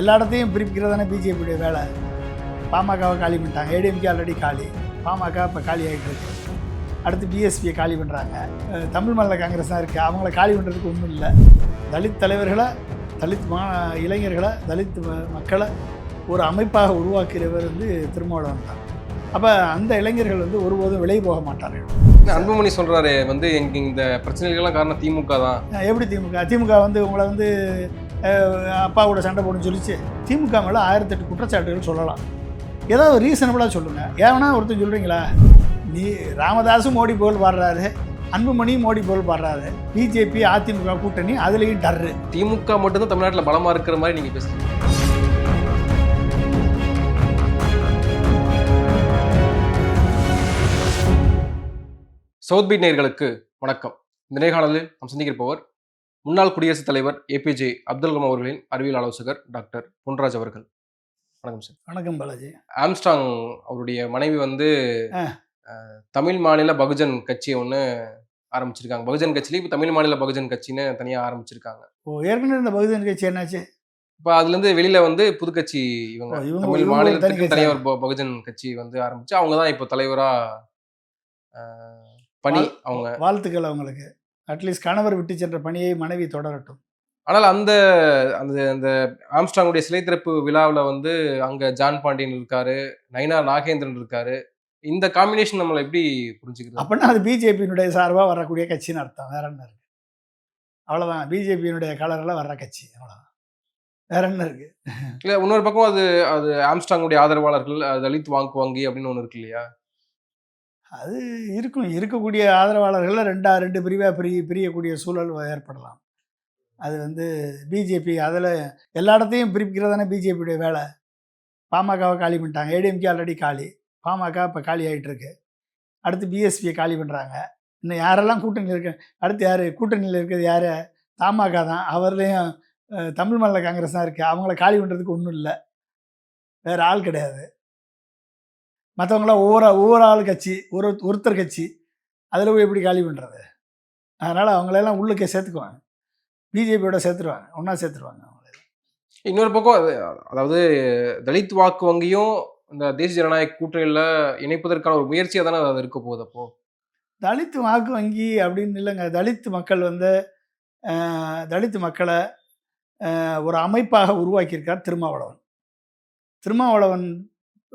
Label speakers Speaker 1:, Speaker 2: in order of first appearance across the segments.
Speaker 1: எல்லா இடத்தையும் பிரிப்பிக்கிறது தானே பிஜேபியுடைய வேலை? பாமகவை காலி பண்ணிட்டாங்க. ஏடிஎம்கே ஆல்ரெடி காலி. பாமக இப்போ காலி ஆகிட்டு இருக்கு அடுத்து பிஎஸ்பியை காலி பண்ணுறாங்க தமிழ் மாநில காங்கிரஸ் தான் இருக்குது அவங்கள காலி பண்ணுறதுக்கு ஒன்றும் இல்லை. தலித் தலைவர்களை தலித் மா இளைஞர்களை தலித் மக்களை ஒரு அமைப்பாக உருவாக்குறவர் வந்து திருமாவளவன் தான். அப்போ அந்த இளைஞர்கள் வந்து ஒருபோதும் விலை போக மாட்டார்கள்.
Speaker 2: அன்புமணி சொல்றாரு வந்து எங்க இந்த பிரச்சனைகளுக்கெல்லாம் காரணம் திமுக தான்.
Speaker 1: எப்படி திமுக? திமுக வந்து உங்களை வந்து அப்பாவோட சண்டை போடுன்னு சொல்லிச்சு. திமுக மேலே ஆயிரத்தெட்டு குற்றச்சாட்டுகள் சொல்லலாம். ஏதாவது ரீசனபிளாக சொல்லுங்கள் ஏன்னா ஒருத்தர் சொல்கிறீங்களா நீ ராமதாஸும் மோடி புகழ் பாடுறாரு. அன்புமணி மோடி போல் பாடுறாரு. பிஜேபி அதிமுக கூட்டணி அதுலேயும் டர்ரு
Speaker 2: திமுக மட்டும்தான் தமிழ்நாட்டில் பலமாக இருக்கிற மாதிரி நீங்கள் பேசுகிறீங்க சவுத் பீட் நேர்களுக்கு வணக்கம். இந்த நேர்காணலில் நாம் சந்திக்கிறப்பவர் முன்னாள் குடியரசுத் தலைவர் ஏபிஜே அப்துல் கலாம் அவர்களின் அறிவியல் ஆலோசகர் டாக்டர் பொன்ராஜ் அவர்கள். வணக்கம் சார்.
Speaker 1: வணக்கம் பாலாஜி.
Speaker 2: ஆம்ஸ்டாங் அவருடைய மனைவி வந்து தமிழ் மாநில பகுஜன் கட்சியை ஒன்று ஆரம்பிச்சிருக்காங்க. பகுஜன் கட்சியில இப்போ தமிழ் மாநில பகுஜன் கட்சின்னு தனியாக ஆரம்பிச்சிருக்காங்க.
Speaker 1: ஓ ஏற்கனவே இந்த பகுஜன் கட்சி என்னாச்சு?
Speaker 2: இப்போ அதுல இருந்து வெளியில வந்து புதுக்கட்சி இவங்க தமிழ் மாநிலத்துக்கு
Speaker 1: கட்சி.
Speaker 2: ப- பகுஜன் கட்சி வந்து ஆரம்பிச்சு அவங்க தான் இப்போ தலைவரா அஹ், பணி அவங்க
Speaker 1: வாழ்த்துக்கள் அவங்களுக்கு. அட்லீஸ்ட் கணவர் விட்டு சென்ற பணியை மனைவி தொடரட்டும்.
Speaker 2: ஆனால் அந்த அந்த அந்த ஆம்ஸ்டாங்குடைய சிலை திறப்பு விழாவில் வந்து அங்க ஜான் பாண்டியன் இருக்காரு நைனா நாகேந்திரன் இருக்காரு. இந்த காம்பினேஷன் நம்மளை எப்படி புரிஞ்சுக்கிறது?
Speaker 1: அப்படின்னா அது பிஜேபியினுடைய சார்பாக வரக்கூடிய கட்சின்னு அர்த்தம். வேற என்ன இருக்கு? அவ்வளோதான் பிஜேபியினுடைய கலரில் வர்ற கட்சி. அவ்வளோதான் வேற என்ன இருக்கு?
Speaker 2: இல்ல இன்னொரு பக்கம் அது அது ஆம்ஸ்டாங்குடைய ஆதரவாளர்கள் அது தலித் வாங்கு வங்கி அப்படின்னு ஒன்று இருக்கு இல்லையா?
Speaker 1: அது இருக்கும். இருக்கக்கூடிய ஆதரவாளர்களில் ரெண்டா ரெண்டு பிரிவாக பிரிய பிரியக்கூடிய சூழல் ஏற்படலாம். அது வந்து பிஜேபி அதில் எல்லா இடத்தையும் பிரிப்பிக்கிறது தானே பிஜேபியுடைய வேலை. பாமகவை காலி பண்ணிட்டாங்க. ஏடிஎம்கே ஆல்ரெடி காலி. பாமக இப்போ காலி ஆகிட்டுருக்கு அடுத்து பிஎஸ்பியை காலி பண்ணுறாங்க இன்னும் யாரெல்லாம் கூட்டணியில் இருக்க அடுத்து யார்? கூட்டணியில் இருக்கிறது யார்? தமாக தான். அவர்லேயும் தமிழ் மாநில காங்கிரஸ் தான் இருக்குது அவங்கள காலி பண்ணுறதுக்கு ஒன்றும் இல்லை. வேறு ஆள் கிடையாது. மற்றவங்களாம் ஒவ்வொரு ஒவ்வொரு ஆள் கட்சி ஒரு ஒருத்தர் கட்சி அதில் போய் எப்படி காலி பண்ணுறது அதனால் அவங்களெல்லாம் உள்ளுக்கே சேர்த்துக்குவாங்க. பிஜேபியோட சேர்த்துருவாங்க ஒன்றா சேர்த்துருவாங்க அவங்கள
Speaker 2: இன்னொரு பக்கம் அது அதாவது தலித் வாக்கு வங்கியும் இந்த தேசிய ஜனநாயக கூட்டணியில இணைப்பதற்கான ஒரு முயற்சியாக தானே அது இருக்க போகுது அப்போ?
Speaker 1: தலித் வாக்கு வங்கி அப்படின்னு இல்லைங்க. தலித் மக்கள் வந்து அஹ், தலித் மக்களை ஒரு அமைப்பாக உருவாக்கியிருக்கார் திருமாவளவன். திருமாவளவன்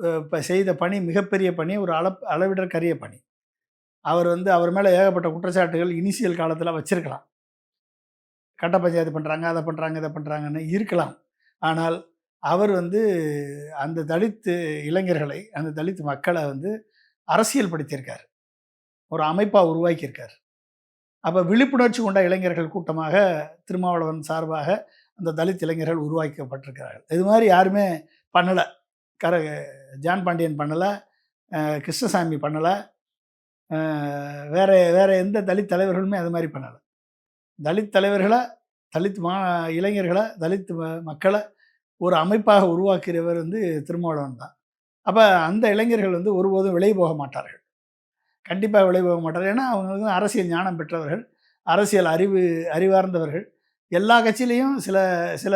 Speaker 1: இப்போ செய்த பணி மிகப்பெரிய பணி ஒரு அள அளவிடற்கரிய பணி. அவர் வந்து அவர் மேலே ஏகப்பட்ட குற்றச்சாட்டுகள் இனிஷியல் காலத்தில் வச்சிருக்கலாம். கட்ட பஞ்சாயத்து பண்ணுறாங்க அதை பண்ணுறாங்க இதை பண்ணுறாங்கன்னு இருக்கலாம். ஆனால் அவர் வந்து அந்த தலித்து இளைஞர்களை அந்த தலித் மக்களை வந்து அரசியல் படுத்தியிருக்கார் ஒரு அமைப்பாக உருவாக்கியிருக்கார். அப்போ விழிப்புணர்ச்சி கொண்ட இளைஞர்கள் கூட்டமாக திருமாவளவன் சார்பாக அந்த தலித் இளைஞர்கள் உருவாக்கப்பட்டிருக்கிறார்கள். இது மாதிரி யாருமே பண்ணலை. கர ஜான் பாண்டியன் பண்ணலை கிருஷ்ணசாமி பண்ணலை வேறு வேறு எந்த தலித் தலைவர்களுமே அது மாதிரி பண்ணலை. தலித் தலைவர்களை தலித் மா இளைஞர்களை தலித் மக்களை ஒரு அமைப்பாக உருவாக்குறவர் வந்து திருமாவளவன் தான். அப்போ அந்த இளைஞர்கள் வந்து ஒருபோதும் விலை போக மாட்டார்கள். கண்டிப்பாக விலை போக மாட்டார்கள். ஏன்னா அவங்க வந்து அரசியல் ஞானம் பெற்றவர்கள் அரசியல் அறிவு அறிவார்ந்தவர்கள். எல்லா கட்சியிலையும் சில சில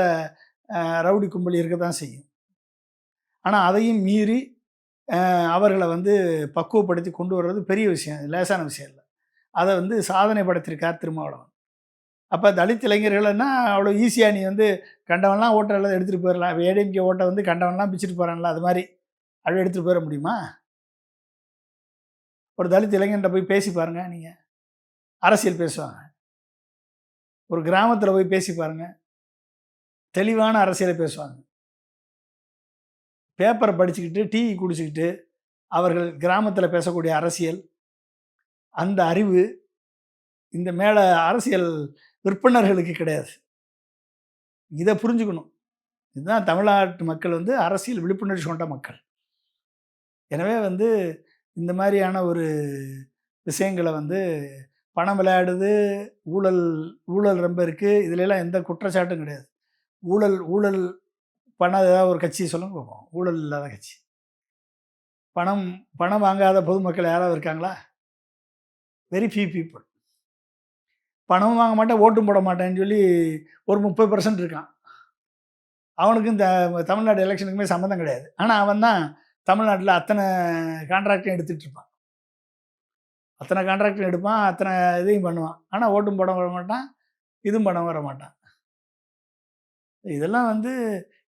Speaker 1: ரவுடி கும்பல் இருக்க தான் செய்யும். ஆனால் அதையும் மீறி அவர்களை வந்து பக்குவப்படுத்தி கொண்டு வர்றது பெரிய விஷயம் லேசான விஷயம் இல்லை. அதை வந்து சாதனை படுத்திருக்கார் திருமாவளவன். அப்போ தலித் இளைஞர்கள்னா அவ்வளோ ஈஸியாக நீ வந்து கண்டவன்லாம் ஓட்டை எல்லாம் எடுத்துகிட்டு போயிடலாம் இப்போ ஏடிஎம்கே ஓட்டை வந்து கண்டவன்லாம் பிச்சுட்டு போகிறான்ல அது மாதிரி. அப்படி எடுத்துகிட்டு போயிட முடியுமா? ஒரு தலித் இளைஞன்ட்ட போய் பேசி பாருங்க நீங்கள் அரசியல் பேசுவாங்க. ஒரு கிராமத்தில் போய் பேசி பாருங்கள் தெளிவான அரசியலை பேசுவாங்க. பேப்பரை படிச்சுக்கிட்டு டீ குடிச்சுக்கிட்டு அவர்கள் கிராமத்தில் பேசக்கூடிய அரசியல் அந்த அறிவு இந்த மேலே அரசியல் விற்பனர்களுக்கு கிடையாது. இதை புரிஞ்சுக்கணும். இதுதான் தமிழ்நாட்டு மக்கள் வந்து அரசியல் விழிப்புணர்ச்சி கொண்ட மக்கள். எனவே வந்து இந்த மாதிரியான ஒரு விஷயங்களை வந்து பணம் விளையாடுது ஊழல் ஊழல் ரொம்ப இருக்குது இதுலலாம் எந்த குற்றச்சாட்டும் கிடையாது. ஊழல் ஊழல் பணம் ஏதாவது ஒரு கட்சி சொல்லுங்க பார்ப்போம். ஊழல் இல்லாத கட்சி. பணம் பணம் வாங்காத பொதுமக்கள் யாராவது இருக்காங்களா? வெரி ஃபியூ பீப்புள் பணமும் வாங்க மாட்டேன் ஓட்டும் போட மாட்டேன்னு சொல்லி ஒரு முப்பது பர்சன்ட் இருக்கான். அவனுக்கும் இந்த தமிழ்நாடு எலெக்ஷனுக்குமே சம்மந்தம் கிடையாது. ஆனால் அவன் தான் தமிழ்நாட்டில் அத்தனை கான்ட்ராக்டையும் எடுத்துகிட்டு இருப்பான். அத்தனை கான்ட்ராக்டும் எடுப்பான் அத்தனை இதையும் பண்ணுவான். ஆனால் ஓட்டும் போட வர மாட்டான் இதுவும் படம் வர மாட்டான். இதெல்லாம் வந்து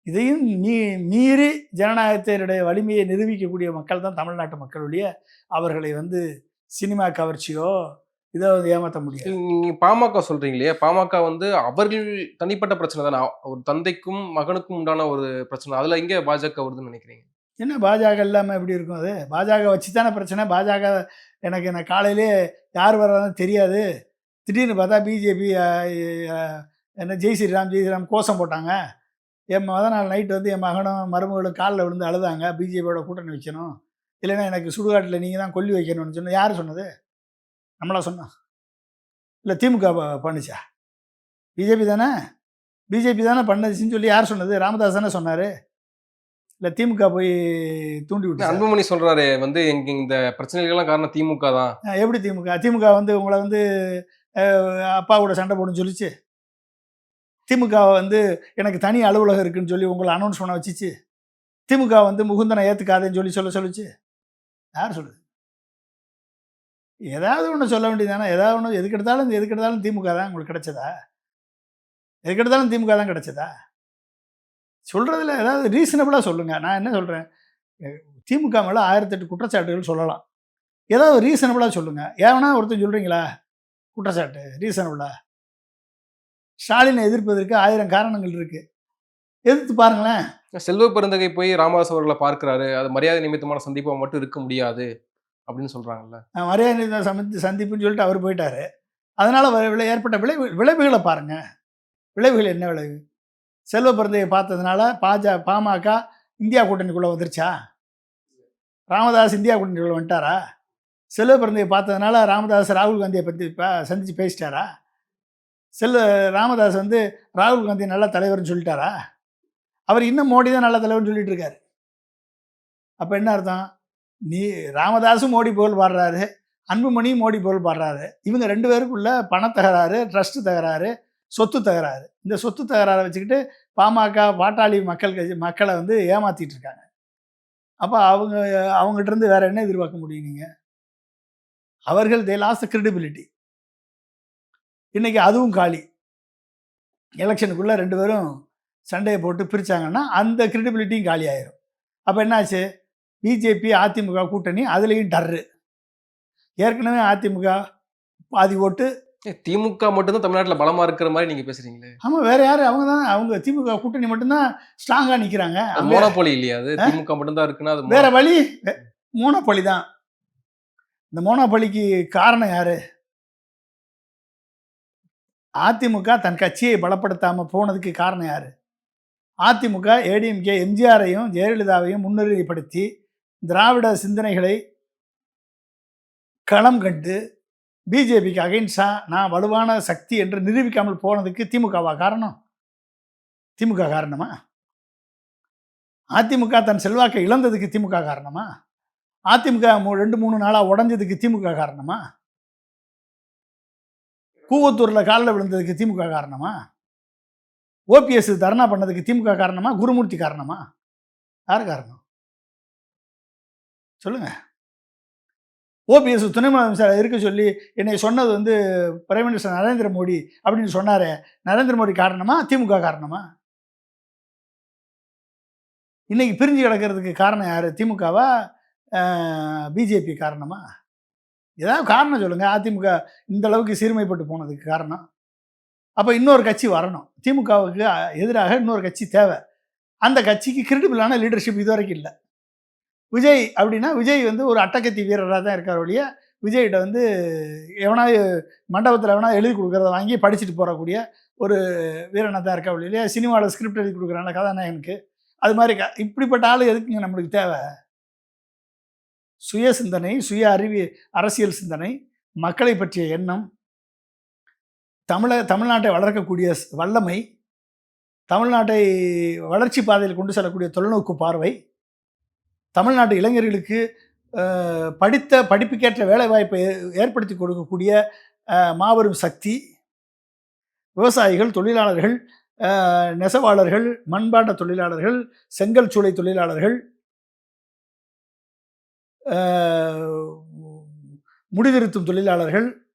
Speaker 1: இதையும் மீ மீறி ஜனநாயகத்தினுடைய வலிமையை நிரூபிக்கக்கூடிய மக்கள் தான் தமிழ்நாட்டு மக்களுடைய அவர்களை வந்து சினிமா கவர்ச்சியோ இதை வந்து ஏமாற்ற முடியாது.
Speaker 2: நீங்க பாமக சொல்றீங்களே பாமக வந்து அவர்கள் தனிப்பட்ட பிரச்சனை தானே ஒரு தந்தைக்கும் மகனுக்கும் உண்டான ஒரு பிரச்சனை அதுல எங்க பாஜக வருதுன்னு நினைக்கிறீங்க?
Speaker 1: என்ன பாஜக இல்லாமல் எப்படி இருக்கும் அது? பாஜக வச்சு தானே பிரச்சனை பாஜக எனக்கு எனக்கு காலையிலே யார் வர்றான்னு தெரியாது. திடீர்னு பார்த்தா பிஜேபி என்ன ஜெய் ஸ்ரீராம் ஜெய் ஸ்ரீராம் கோஷம் போட்டாங்க. என் மொதல் நாள் நைட் வந்து என் மகனும் மருமகளும் காலில் விழுந்து அழுதாங்க. பிஜேபியோட கூட்டணி வைக்கணும் இல்லைன்னா எனக்கு சுடுகாட்டில் நீங்கள் தான் கொல்லி வைக்கணும்னு சொன்ன யார் சொன்னது? நம்மளா சொன்னோம். இல்லை திமுக பண்ணுச்சா? பிஜேபி தானே? பிஜேபி தானே பண்ணுச்சுன்னு சொல்லி யார் சொன்னது? ராமதாஸ் தானே சொன்னார். இல்லை திமுக போய் தூண்டி விட்டு
Speaker 2: அன்புமணி சொல்றாரு வந்து எங்க இந்த பிரச்சனைகளுக்கெல்லாம் காரணம் திமுக தான்.
Speaker 1: எப்படி திமுக? திமுக வந்து உங்களை வந்து அப்பா கூட சண்டை போடுன்னு சொல்லிச்சு. திமுக வந்து எனக்கு தனி அலுவலகம் இருக்குன்னு சொல்லி உங்களை அனௌன்ஸ் பண்ண வச்சுச்சு. திமுக வந்து முகுந்தனை ஏற்றுக்காதேன்னு சொல்லி சொல்ல சொல்லிச்சு. யார் சொல்லுது ஏதாவது ஒன்று சொல்ல வேண்டியதானே ஏதாவது ஒன்று எதுக்கு எடுத்தாலும் எதுக்கு எடுத்தாலும் திமுக தான் உங்களுக்கு கிடைச்சதா? எதுக்கு எடுத்தாலும் திமுக தான் கிடைச்சதா? சொல்கிறதுல ஏதாவது ரீசனபிளாக சொல்லுங்கள் நான் என்ன சொல்கிறேன் திமுக மேலே ஆயிரத்தெட்டு குற்றச்சாட்டுகள் சொல்லலாம். ஏதாவது ரீசனபிளாக சொல்லுங்கள் ஏன்னா ஒருத்தர் சொல்கிறீங்களா குற்றச்சாட்டு ரீசனபிளாக ஸ்டாலினை எதிர்ப்பதற்கு ஆயிரம் காரணங்கள் இருக்கு. எதிர்த்து பாருங்களேன்.
Speaker 2: செல்வ பெருந்தகை போய் ராமதாஸ் அவர்களை பார்க்கிறாரு. அது மரியாதை நிமித்தமான சந்திப்பா மட்டும் இருக்க முடியாது அப்படின்னு சொல்றாங்கல்ல.
Speaker 1: நான் மரியாதை சந்தித்து சந்திப்புன்னு சொல்லிட்டு அவர் போயிட்டாரு. அதனால ஏற்பட்ட விளைவு விளைவுகளை பாருங்க. விளைவுகள் என்ன விளைவு? செல்வ பிறந்தையை பார்த்ததுனால பாஜ பாமக இந்தியா கூட்டணிக்குள்ளே வந்துருச்சா? ராமதாஸ் இந்தியா கூட்டணிக்குள்ளே வந்துட்டாரா? செல்வ பிறந்தையை பார்த்ததுனால ராமதாஸ் ராகுல் காந்தியை பற்றி சந்தித்து பேசிட்டாரா? செல்வ ராமதாஸ் வந்து ராகுல் காந்தி நல்ல தலைவர்னு சொல்லிட்டாரா? அவர் இன்னும் மோடி தான் நல்ல தலைவர்னு சொல்லிட்டு இருக்காரு. அப்போ என்ன அர்த்தம்? நீ ராமதாஸும் மோடி புகழ் பாடுறாரு அன்புமணியும் மோடி புகழ் பாடுறாரு. இவங்க ரெண்டு பேருக்குள்ள பண தகராறு ட்ரஸ்ட் தகராறு சொத்து தகராறு. இந்த சொத்து தகராறை வச்சுக்கிட்டு பாமக பாட்டாளி மக்கள் கட்சி மக்களை வந்து ஏமாத்திட்டு இருக்காங்க. அப்போ அவங்க அவங்ககிட்ட இருந்து வேற என்ன எதிர்பார்க்க முடியும் நீங்கள் அவர்கள் தே லாஸ்ட் கிரெடிபிலிட்டி இன்னைக்கு அதுவும் காலி. எலெக்ஷனுக்குள்ள ரெண்டு பேரும் சண்டையை போட்டு பிரிச்சாங்கன்னா அந்த கிரெடிபிலிட்டியும் காலி ஆயிரும். அப்போ என்னாச்சு? பிஜேபி அதிமுக கூட்டணி அதுலேயும் டர்ரு. ஏற்கனவே அதிமுக பாதி ஓட்டு.
Speaker 2: திமுக மட்டும்தான் தமிழ்நாட்டுல பலமா இருக்கிற மாதிரி நீங்க பேசுறீங்களே.
Speaker 1: ஆமாம் வேற யாரு? அவங்க தான் அவங்க திமுக கூட்டணி மட்டும்தான் ஸ்ட்ராங்காக நிற்கிறாங்க
Speaker 2: மோனோபோலி இல்லையா அது திமுக மட்டும்தான் இருக்குன்னா அது
Speaker 1: வேற வழி மோனோபொலி தான். இந்த மோனோபொலிக்கு காரணம் யாரு? அதிமுக தன் கட்சியை பலப்படுத்தாமல் போனதுக்கு காரணம் யார்? அதிமுக ஏடிஎம்கே எம்ஜிஆரையும் ஜெயலலிதாவையும் முன்னிலைப்படுத்தி திராவிட சிந்தனைகளை களம் கண்டு பிஜேபிக்கு அகைன்ஸ்டா நான் வலுவான சக்தி என்று நிரூபிக்காமல் போனதுக்கு திமுகவா காரணம்? திமுக காரணமா? அதிமுக தன் செல்வாக்கை இழந்ததுக்கு திமுக காரணமா? அதிமுக மூ- ரெண்டு மூணு நாளாக உடஞ்சதுக்கு திமுக காரணமா? கூவத்தூரில் காலில் விழுந்ததுக்கு திமுக காரணமா? ஓபிஎஸ் தர்ணா பண்ணதுக்கு திமுக காரணமா? குருமூர்த்தி காரணமா? யார் காரணம்? சொல்லுங்க. ஓபிஎஸ் துணை முதலமைச்சர் இருக்க சொல்லி என்னை சொன்னது வந்து பிரைம் மினிஸ்டர் நரேந்திர மோடி அப்படின்னு சொன்னாரே நரேந்திர மோடி காரணமா? திமுக காரணமா? இன்னைக்கு பிரிஞ்சு கிடக்கிறதுக்கு காரணம் யார்? திமுகவா? பிஜேபி காரணமா? ஏதாவது காரணம் சொல்லுங்கள் அதிமுக இந்த அளவுக்கு சீர்மைப்பட்டு போனதுக்கு காரணம். அப்போ இன்னொரு கட்சி வரணும். திமுகவுக்கு எதிராக இன்னொரு கட்சி தேவை. அந்த கட்சிக்கு கிரெடிபிளான லீடர்ஷிப் இது வரைக்கும் இல்லை. விஜய் அப்படின்னா விஜய் வந்து ஒரு அட்டக்கத்தி வீரராக தான் இருக்கார் ஒழிய விஜய்கிட்ட வந்து எவனாவது மண்டபத்தில் எவனா எழுதி கொடுக்குறத வாங்கி படிச்சுட்டு போகக்கூடிய ஒரு வீரனாக தான் இருக்கா ஒழிய சினிமாவில் ஸ்கிரிப்ட் எழுதி கொடுக்குறான கதாநாயகனுக்கு. அது மாதிரி க இப்படிப்பட்ட ஆள் எதுக்குங்க நம்மளுக்கு தேவை? சுய சிந்தனை சுய அறிவி அரசியல் சிந்தனை மக்களை பற்றிய எண்ணம் தமிழ தமிழ்நாட்டை வளர்க்கக்கூடிய வல்லமை தமிழ்நாட்டை வளர்ச்சி பாதையில் கொண்டு செல்லக்கூடிய தொலைநோக்கு பார்வை தமிழ்நாட்டு இளைஞர்களுக்கு படித்த படிப்புக்கேற்ற வேலைவாய்ப்பை ஏற்படுத்தி கொடுக்கக்கூடிய மாபெரும் சக்தி விவசாயிகள் தொழிலாளர்கள் நெசவாளர்கள் மண்பாண்ட தொழிலாளர்கள் செங்கல் சூளை தொழிலாளர்கள் முடிதிருத்தும் தொழிலாளர்கள்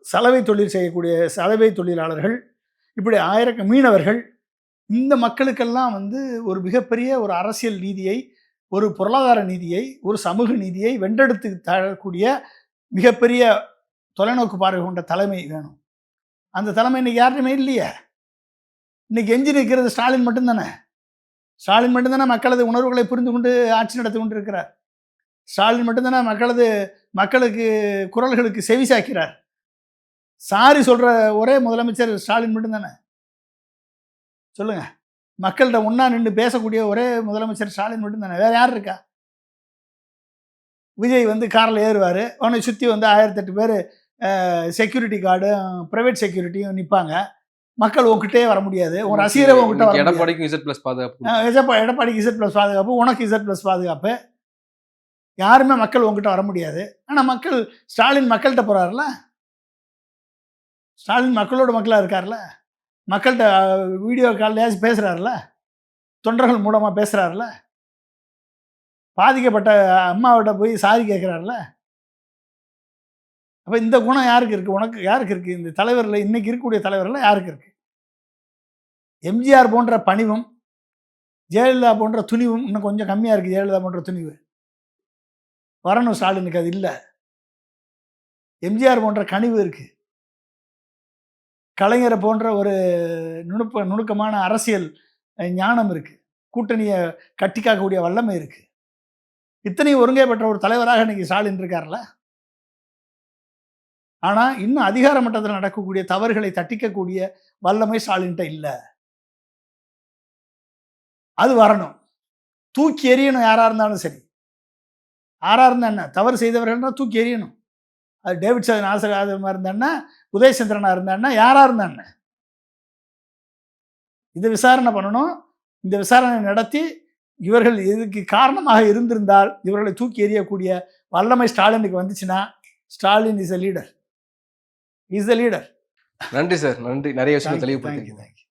Speaker 1: சலவை தொழில் செய்யக்கூடிய சலவை தொழிலாளர்கள் இப்படி ஆயிரக்க மீனவர்கள் இந்த மக்களுக்கெல்லாம் வந்து ஒரு மிகப்பெரிய ஒரு அரசியல் நீதியை ஒரு பொருளாதார நீதியை ஒரு சமூக நீதியை வென்றெடுத்து தரக்கூடிய மிகப்பெரிய தொலைநோக்கு பார்வை கொண்ட தலைமை வேணும். அந்த தலைமை இன்னைக்கு யாருமே இல்லையே. இன்னைக்கு எஞ்சி நிற்கிறது ஸ்டாலின் மட்டும்தானே. ஸ்டாலின் மட்டும்தானே மக்களது உணர்வுகளை புரிந்து கொண்டு ஆட்சி நடத்தி கொண்டு இருக்கிறார் ஸ்டாலின் மட்டும்தானே மக்களது மக்களுக்கு குரல்களுக்கு செவிசாக்கிறார் சாரி சொல்ற ஒரே முதலமைச்சர் ஸ்டாலின் மட்டும்தானே? சொல்லுங்க. மக்கள்கிட்ட ஒண்ணா நின்று பேசக்கூடிய ஒரே முதலமைச்சர் ஸ்டாலின் மட்டும்தானே? வேற யார் இருக்கா? விஜய் வந்து காரில் ஏறுவார். அவனை சுற்றி வந்து ஆயிரத்தெட்டு பேர் செக்யூரிட்டி கார்டும் ப்ரைவேட் செக்யூரிட்டியும் நிற்பாங்க மக்கள் உங்ககிட்டே வர முடியாது. உன் ரசிகரை உங்ககிட்ட வர.
Speaker 2: எடப்பாடிக்கும் இசட் பிளஸ் பாதுகாப்பு
Speaker 1: எடப்பாடிக்கு இசட் ப்ளஸ் பாதுகாப்பு உனக்கு இசட் ப்ளஸ் பாதுகாப்பு. யாருமே மக்கள் உங்ககிட்ட வர முடியாது. ஆனால் மக்கள் ஸ்டாலின் மக்கள்கிட்ட போகிறாருல ஸ்டாலின் மக்களோட மக்களாக இருக்கார்ல மக்கள்கிட்ட வீடியோ கால்லையாச்சும் பேசுகிறாருல தொண்டர்கள் மூலமாக பேசுகிறாருல பாதிக்கப்பட்ட அம்மாவிட்ட போய் சாரி கேட்குறாருல அப்போ இந்த குணம் யாருக்கு இருக்குது உனக்கு யாருக்கு இருக்குது இந்த தலைவரில் இன்னைக்கு இருக்கக்கூடிய தலைவரில் யாருக்கு இருக்குது எம்ஜிஆர் போன்ற பணிவும் ஜெயலலிதா போன்ற துணிவும் இன்னும் கொஞ்சம் கம்மியாக இருக்குது ஜெயலலிதா போன்ற துணிவு. வரணும் ஸ்டாலினுக்கு அது இல்லை. எம்ஜிஆர் போன்ற கனிவு இருக்குது கலைஞரை போன்ற ஒரு நுணுப்ப நுணுக்கமான அரசியல் ஞானம் இருக்குது கூட்டணியை கட்டிக்காக்கக்கூடிய வல்லமை இருக்குது இத்தனையும் ஒருங்கே பெற்ற ஒரு தலைவராக இன்னைக்கு ஸ்டாலின் இருக்கார்ல? ஆனால் இன்னும் அதிகார மட்டத்தில் நடக்கக்கூடிய தவறுகளை தட்டிக்கக்கூடிய வல்லமை ஸ்டாலின்கிட்ட இல்லை. அது வரணும். தூக்கி எறியணும் யாராக இருந்தாலும் சரி. யாரா இருந்தா என்ன? தவறு செய்தவர்கள்னா தூக்கி எறியணும். அது டேவிட் சதன் ஆசிரியர் இருந்தான்னா உதயசந்திரனா இருந்தான்னா யாரா இருந்தா என்ன? இது விசாரணை பண்ணணும். இந்த விசாரணை நடத்தி இவர்கள் இதுக்கு காரணமாக இருந்திருந்தால் இவர்களை தூக்கி எறியக்கூடிய வல்லமை ஸ்டாலினுக்கு வந்துச்சுன்னா Stalin is a leader is a leader
Speaker 2: நன்றி சார். நன்றி. நிறைய விஷயங்கள் தெளிவுபடுத்தி
Speaker 1: தேங்க்யூ தேங்க்யூ